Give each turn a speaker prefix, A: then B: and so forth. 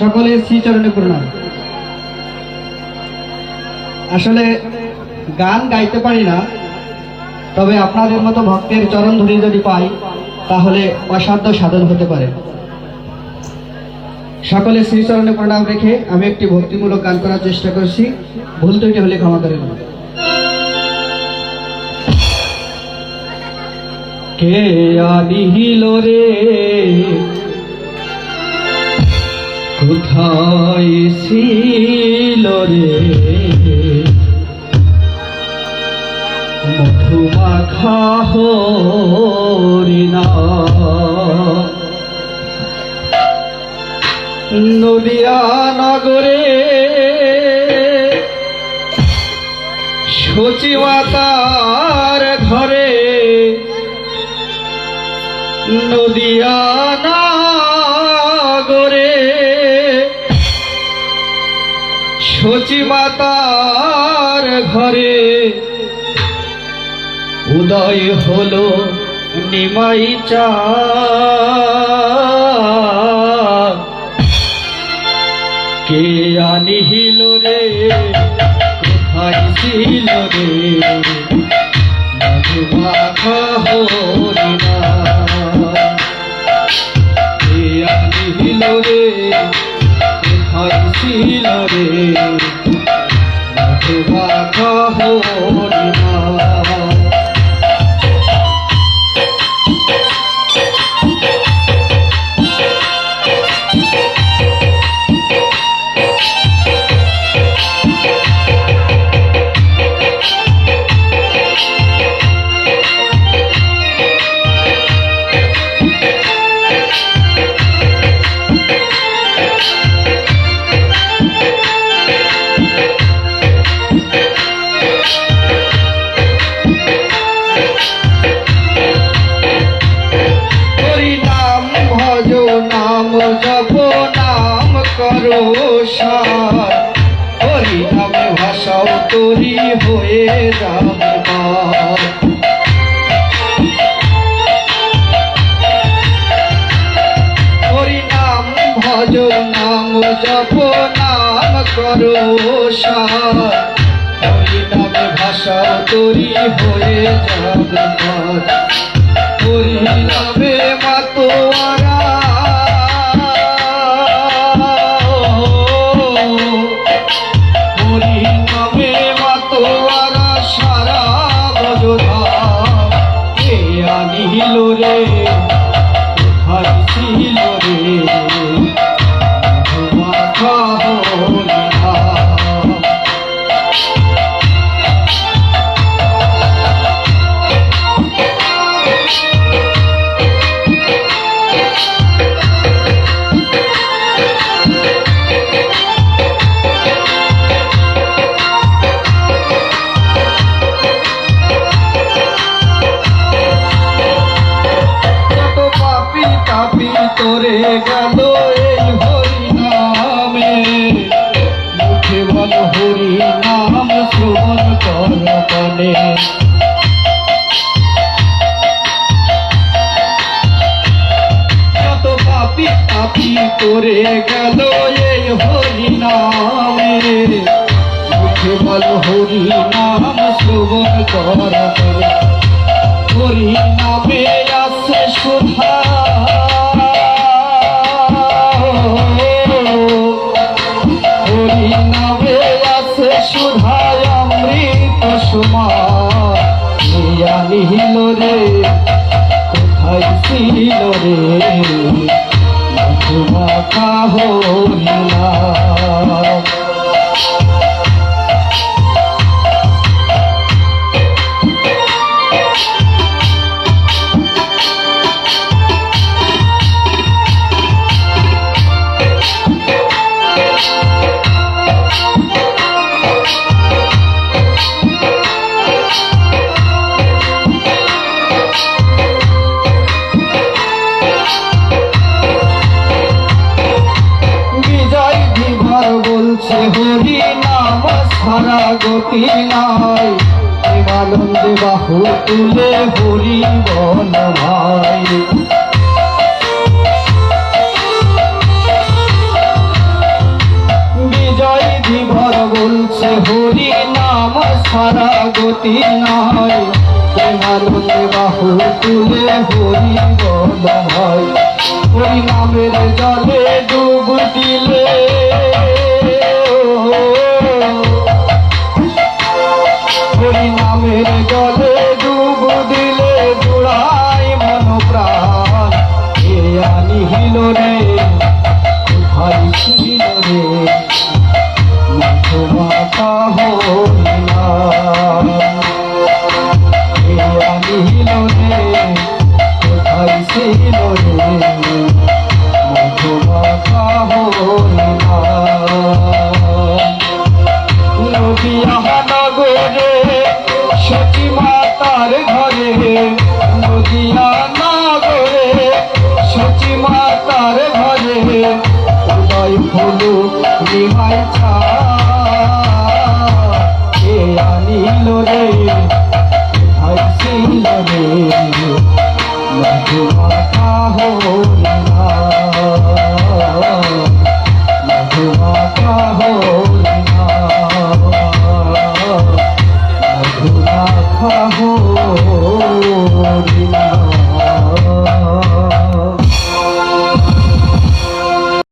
A: সকলের শ্রীচরণে প্রণাম। আসলে গান গাইতে পারি না, তবে আপনাদের মতো ভক্তের চরণ ধরে যদি পাই, তাহলে অসাধ্য সাধন হতে পারে। সকলের শ্রীচরণে প্রণাম রেখে আমি একটি ভক্তিমূলক গান করার চেষ্টা করছি। ভুল ত্রুটি হলে ক্ষমা করে নেব কে আনিহিল রে? কোথায় ছিল রে? মধুমাখা হরিণা। নদিয়া নগরে সচিমাতার ঘরে নদিয়া নগরে সচিমাতার ঘরে। উদয় হলো নিমাই চা। কে আনিহিল রে কোথায় ছিল রে? নাম করো সার হরি নামে ভাষাও তরি হয়ে যাবে পার। হরি নাম ভজ নাম জপ নাম করো সার হরি ভাষাও তরি হয়ে যাবে। আনিল রে ছিল পাপি তোরে গেল এই হরি নামে মুখে বল হরি নাম শ্রবণ কর কানে কত পাপি তাপি তোরে গেল এই হরি নামে মুখে বল হরি নাম শ্রবণ কর হরি নামে আছে সুধা অমৃত সমান নিহিল রে কোথায় ছিল রে? মধুমাখা হরিণা দাসের গরি নাম সারা গতি নাই। প্রেমানন্দে বাহু তুলে হরি বল ভাই। বিজয় দিবর বলছে, হরি নাম সারা গতি নাই। প্রেমানন্দে বাহু তুলে হরি বল ভাই। হরি নামের জলে ডুব দিলে। কোথায় ছিল রে মধুমাতা হইলা রে কোথায় ছিল রে। আনিল রে। ভাই ছিল রে মধুমাতা হরিণা মধুমাতা হরিণা মধুমাতা হরিণা